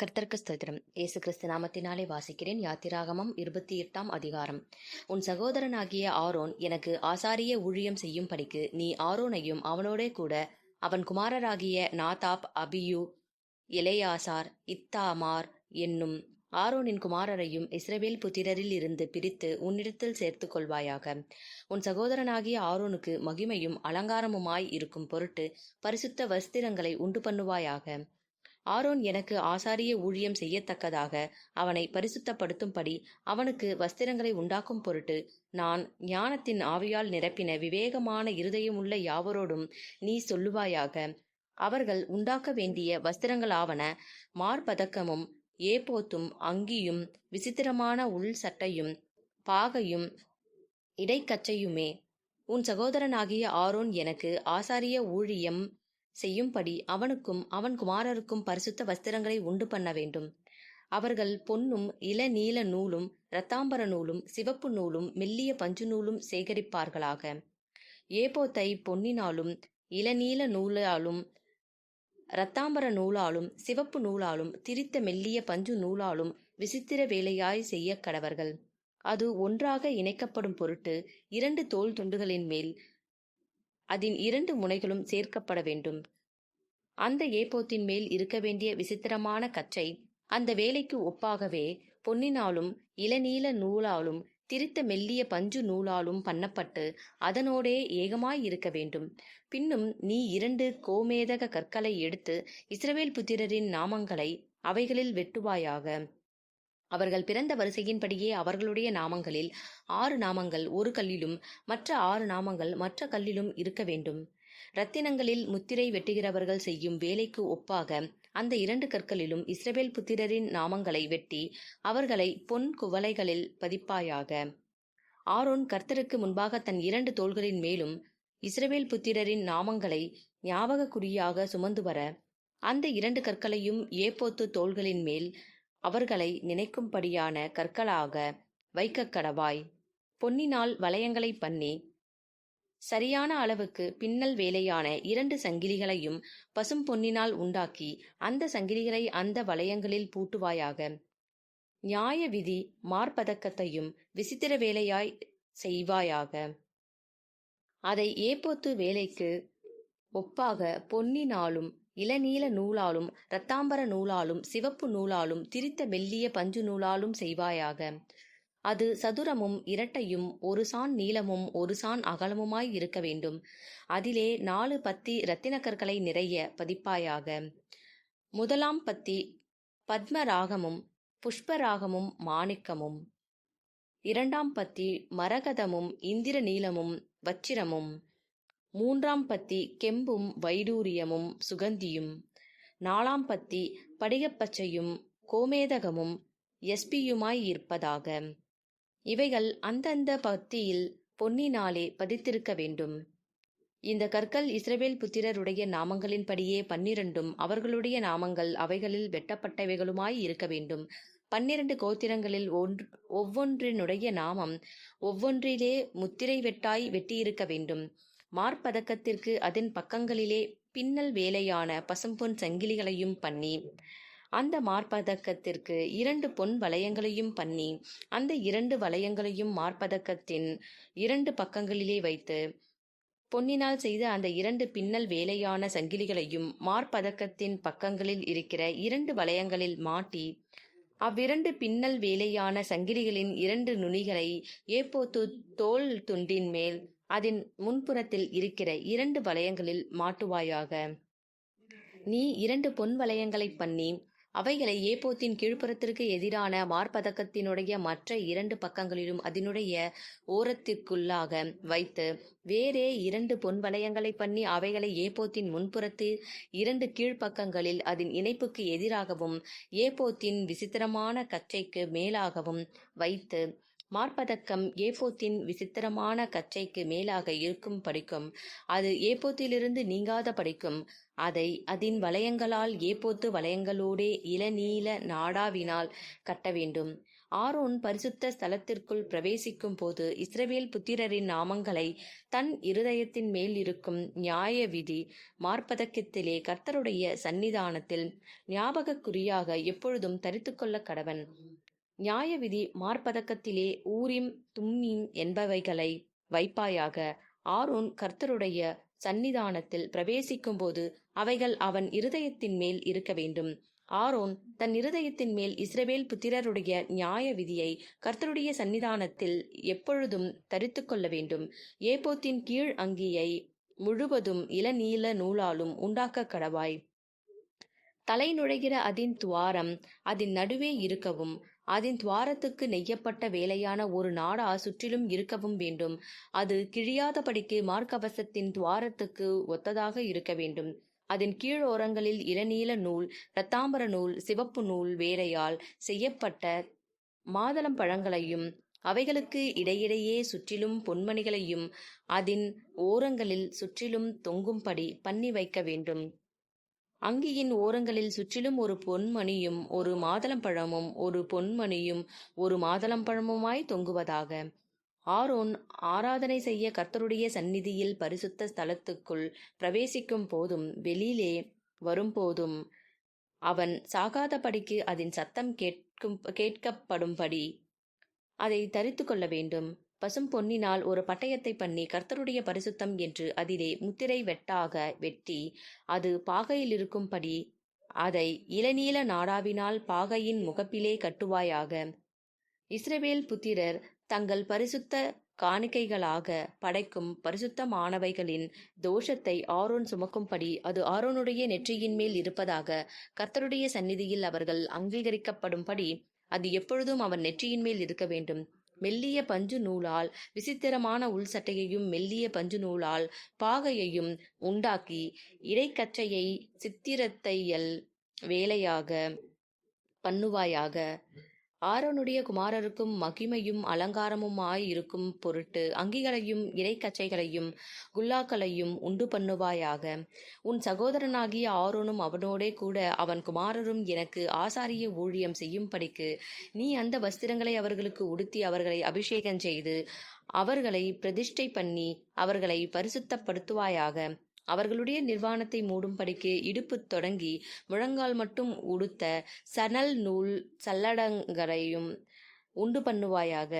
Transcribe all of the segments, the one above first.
கர்த்தர்க்கு ஸ்தோத்திரம். இயேசு கிறிஸ்து நாமத்தினாலே வாசிக்கிறேன். யாத்திராகமம் இருபத்தி எட்டாம் அதிகாரம். உன் சகோதரனாகிய ஆரோன் எனக்கு ஆசாரிய ஊழியம் செய்யும் படிக்கு நீ ஆரோனையும் அவனோடே கூட அவன் குமாரராகிய நாதாப் அபியு எலேயாசார் இத்தாமார் என்னும் ஆரோனின் குமாரரையும் இஸ்ரவேல் புத்திரரில் இருந்து பிரித்து உன்னிடத்தில் சேர்த்துக் கொள்வாயாக. உன் சகோதரனாகிய ஆரோனுக்கு மகிமையும் அலங்காரமுமாய் இருக்கும் பொருட்டு பரிசுத்த வஸ்திரங்களை உண்டு பண்ணுவாயாக. ஆரோன் எனக்கு ஆசாரிய ஊழியம் செய்யத்தக்கதாக அவனை பரிசுத்தப்படுத்தும்படி அவனுக்கு வஸ்திரங்களை உண்டாக்கும் பொருட்டு நான் ஞானத்தின் ஆவியால் நிரப்பின விவேகமான இருதயமுள்ள யாவரோடும் நீ சொல்லுவாயாக அவர்கள் உண்டாக்க வேண்டிய வஸ்திரங்களாவன மார்பதக்கமும் ஏபோத்தும் அங்கியும் விசித்திரமான உள் சட்டையும் பாகையும் இடைக்கச்சையுமே. உன் சகோதரனாகிய ஆரோன் எனக்கு ஆசாரிய ஊழியம் செய்யும்படி அவனுக்கும் அவன் குமாரருக்கும் பரிசுத்த வஸ்திரங்களை உண்டு பண்ண வேண்டும். அவர்கள் பொன்னும் இளநீல நூலும் இரத்தாம்பர நூலும் சிவப்பு நூலும் மெல்லிய பஞ்சு நூலும் சேகரிப்பார்களாக. ஏபோத்தை பொன்னினாலும் இளநீல நூலாலும் இரத்தாம்பர நூலாலும் சிவப்பு நூலாலும் திரித்த மெல்லிய பஞ்சு நூலாலும் விசித்திர வேலையாய் செய்ய கடவர்கள். அது ஒன்றாக இணைக்கப்படும் பொருட்டு இரண்டு தோல் துண்டுகளின் மேல் அதன் இரண்டு முனைகளும் சேர்க்கப்பட வேண்டும். அந்த ஏப்போத்தின் மேல் இருக்க வேண்டிய விசித்திரமான கச்சை அந்த வேலைக்கு ஒப்பாகவே பொன்னினாலும் இளநீல நூலாலும் திரித்த மெல்லிய பஞ்சு நூலாலும் பண்ணப்பட்டு அதனோடே ஏகமாய் இருக்க வேண்டும். பின்னும் நீ இரண்டு கோமேதக கற்களை எடுத்து இஸ்ரவேல் புத்திரரின் நாமங்களை அவைகளில் வெட்டுவாயாக. அவர்கள் பிறந்த வரிசையின்படியே அவர்களுடைய நாமங்களில் ஆறு நாமங்கள் ஒரு கல்லிலும் மற்ற ஆறு நாமங்கள் மற்ற கல்லிலும் இருக்க வேண்டும். இரத்தினங்களில் முத்திரை வெட்டுகிறவர்கள் செய்யும் வேலைக்கு ஒப்பாக அந்த இரண்டு கற்களிலும் இஸ்ரவேல் புத்திரரின் நாமங்களை வெட்டி அவர்களை பொன் குவளைகளில் பதிப்பாயாக. ஆரோன் கர்த்தருக்கு முன்பாக தன் இரண்டு தோள்களின் மேலும் இஸ்ரவேல் புத்திரரின் நாமங்களை ஞாபக குறியாக சுமந்து வர அந்த இரண்டு கற்களையும் ஏப்போத்து தோள்களின் மேல் அவர்களை நினைக்கும்படியான கற்களாக வைக்கக் கடவாய். பொன்னினால் வளையங்களை பண்ணி சரியான அளவுக்கு பின்னல் வேலையான இரண்டு சங்கிலிகளையும் பசும் பொன்னினால் உண்டாக்கி அந்த சங்கிலிகளை அந்த வளையங்களில் பூட்டுவாயாக. நியாய விதி மார்பதக்கத்தையும் விசித்திர வேலையாய் செய்வாயாக. அதை ஏப்போத்து வேலைக்கு ஒப்பாக பொன்னினாலும் இளநீல நூலாலும் இரத்தாம்பர நூலாலும் சிவப்பு நூலாலும் திரித்த மெல்லிய பஞ்சு நூலாலும் செய்வாயாக. அது சதுரமும் இரட்டையும் ஒரு சான் நீளமும் ஒரு சான் அகலமுமாய் இருக்க வேண்டும். அதிலே நாலு பத்தி இரத்தினக்கற்களை நிறைய பதிப்பாயாக. முதலாம் பத்தி பத்மராகமும் புஷ்பராகமும் மாணிக்கமும். இரண்டாம் பத்தி மரகதமும் இந்திர நீலமும் வச்சிரமும். மூன்றாம் பத்தி கெம்பும் வைடூரியமும் சுகந்தியும். நாலாம் பத்தி படிகப்பச்சையும் கோமேதகமும் எஸ்பியுமாய் இருப்பதாக. இவைகள் அந்தந்த பத்தியில் பொன்னினாலே பதித்திருக்க வேண்டும். இந்த கற்கள் இஸ்ரவேல் புத்திரருடைய நாமங்களின்படியே பன்னிரண்டும் அவர்களுடைய நாமங்கள் அவைகளில் வெட்டப்பட்டவைகளுமாய் இருக்க வேண்டும். பன்னிரண்டு கோத்திரங்களில் ஒன்று ஒவ்வொன்றினுடைய நாமம் ஒவ்வொன்றிலே முத்திரை வெட்டாய் வெட்டியிருக்க வேண்டும். மார்பதக்கத்திற்கு அதன் பக்கங்களிலே பின்னல் வேலையான பசும்பொன் சங்கிலிகளையும் பண்ணி அந்த மார்பதக்கத்திற்கு இரண்டு பொன் வளையங்களையும் பண்ணி அந்த இரண்டு வளையங்களையும் மார்பதக்கத்தின் இரண்டு பக்கங்களிலே வைத்து பொன்னினால் செய்த அந்த இரண்டு பின்னல் வேலையான சங்கிலிகளையும் மார்பதக்கத்தின் பக்கங்களில் இருக்கிற இரண்டு வளையங்களில் மாட்டி அவ்விரண்டு பின்னல் வேலையான சங்கிலிகளின் இரண்டு நுனிகளை ஏப்போத்து தோல் துண்டின் மேல் அதன் முன்புறத்தில் இருக்கிற இரண்டு வளையங்களில் மாட்டுவாயாக. நீ இரண்டு பொன் வளையங்களை பண்ணி அவைகளை ஏப்போத்தின் கீழ்ப்புறத்திற்கு எதிரான மார்பதக்கத்தினுடைய மற்ற இரண்டு பக்கங்களிலும் அதனுடைய ஓரத்திற்குள்ளாக வைத்து வேறே இரண்டு பொன் வளையங்களை பண்ணி அவைகளை ஏப்போத்தின் முன்புறத்து இரண்டு கீழ்ப்பக்கங்களில் அதன் இணைப்புக்கு எதிராகவும் ஏப்போத்தின் விசித்திரமான கச்சைக்கு மேலாகவும் வைத்து மார்பதக்கம் ஏபோத்தின் விசித்திரமான கச்சைக்கு மேலாக இருக்கும் படிக்கும். அது ஏபோத்திலிருந்து நீங்காத படிக்கும். அதை அதன் வளையங்களால் ஏப்போத்து வளையங்களோடே இளநீல நாடாவினால் கட்ட வேண்டும். ஆரோன் பரிசுத்த ஸ்தலத்திற்குள் பிரவேசிக்கும் போது இஸ்ரவேல் புத்திரரின் நாமங்களை தன் இருதயத்தின் மேல் இருக்கும் நியாய விதி மார்பதக்கத்திலே கர்த்தருடைய சந்நிதானத்தில் ஞாபகக் குறியாக எப்பொழுதும் தரித்துக்கொள்ள கடவன். நியாய விதி மார்பதக்கத்திலே ஊரிம் தும்மீம் என்பவைகளை வைப்பாயாக. ஆரோன் கர்த்தருடைய சந்நிதானத்தில் பிரவேசிக்கும்போது அவைகள் அவன் இருதயத்தின் மேல் இருக்க வேண்டும். ஆரோன் தன் இருதயத்தின் மேல் இஸ்ரவேல் புத்திரருடைய நியாய விதியை கர்த்தருடைய சந்நிதானத்தில் எப்பொழுதும் தரித்து கொள்ள வேண்டும். ஏபோத்தின் கீழ் அங்கியை முழுவதும் இளநீல நூலாலும் உண்டாக்க கடவாய். தலை நுழைகிற அதன் துவாரம் அதன் நடுவே இருக்கவும் அதன் துவாரத்துக்கு நெய்யப்பட்ட வேலையான ஒரு நாடா சுற்றிலும் இருக்கவும் வேண்டும். அது கிழியாதபடிக்கு மார்க்கவசத்தின் துவாரத்துக்கு ஒத்ததாக இருக்க வேண்டும். அதன் கீழோரங்களில் இளநீல நூல் இரத்தாம்பர நூல் சிவப்பு நூல் வேலையால் செய்யப்பட்ட மாதளம் பழங்களையும் அவைகளுக்கு இடையிடையே சுற்றிலும் பொன்மணிகளையும் அதன் ஓரங்களில் சுற்றிலும் தொங்கும்படி பண்ணி வைக்க வேண்டும். அங்கியின் ஓரங்களில் சுற்றிலும் ஒரு பொன்மணியும் ஒரு மாதளம்பழமும் ஒரு பொன்மணியும் ஒரு மாதளம்பழமுமாய் தொங்குவதாக. ஆரோன் ஆராதனை செய்ய கர்த்தருடைய சந்நிதியில் பரிசுத்த ஸ்தலத்துக்குள் பிரவேசிக்கும் போதும் வெளியிலே வரும்போதும் அவன் சாகாதபடிக்கு அதன் சத்தம் கேட்கும் கேட்கப்படும்படி அதை தரித்து கொள்ள வேண்டும். பசும் பொன்னினால் ஒரு பட்டயத்தை பண்ணி கர்த்தருடைய பரிசுத்தம் என்று அதிலே முத்திரை வெட்டாக வெட்டி அது பாகையில் இருக்கும்படி அதை இளநீல நாடாவினால் பாகையின் முகப்பிலே கட்டுவாயாக. இஸ்ரவேல் புத்திரர் தங்கள் பரிசுத்த காணிக்கைகளாக படைக்கும் பரிசுத்தமானவைகளின் தோஷத்தை ஆரோன் சுமக்கும்படி அது ஆரோனுடைய நெற்றியின் மேல் இருப்பதாக கர்த்தருடைய சந்நிதியில் அவர்கள் அங்கீகரிக்கப்படும்படி அது எப்பொழுதும் அவன் நெற்றியின் மேல் இருக்க வேண்டும். மெல்லிய பஞ்சு நூலால் விசித்திரமான உள் சட்டையையும் மெல்லிய பஞ்சு நூலால் பாகையையும் உண்டாக்கி இடைக்கச்சையை சித்திரத்தையல் வேலையாக பண்ணுவாயாக. ஆரோனுடைய குமாரருக்கும் மகிமையும் அலங்காரமுமாய் இருக்கும் பொருட்டு அங்கிகளையும் இடைக்கச்சைகளையும் குல்லாக்களையும் உண்டு பண்ணுவாயாக. உன் சகோதரனாகிய ஆரோனும் அவனோடே கூட அவன் குமாரரும் எனக்கு ஆசாரிய ஊழியம் செய்யும்படிக்கு நீ அந்த வஸ்திரங்களை அவர்களுக்கு உடுத்தி அவர்களை அபிஷேகம் செய்து அவர்களை பிரதிஷ்டை பண்ணி அவர்களை பரிசுத்தப்படுத்துவாயாக. அவர்களுடைய நிர்வாணத்தை மூடும்படிக்கு இடுப்பு தொடங்கி முழங்கால் மட்டும் உடுத்த சணல் நூல் சல்லடங்கரையும் உண்டு பண்ணுவாயாக.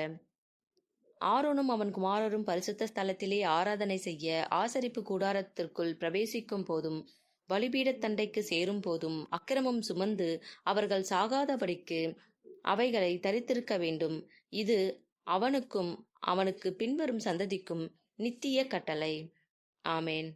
ஆரோனும் அவன் குமாரரும் பரிசுத்த ஸ்தலத்திலே ஆராதனை செய்ய ஆசரிப்பு கூடாரத்திற்குள் பிரவேசிக்கும் போதும் பலிபீடத் தண்டைக்கு சேரும் போதும் அக்கிரமம் சுமந்து அவர்கள் சாகாதபடிக்கு அவைகளை தரித்திருக்க வேண்டும். இது அவனுக்கும் அவனுக்கு பின்வரும் சந்ததிக்கும் நித்திய கட்டளை. ஆமேன்.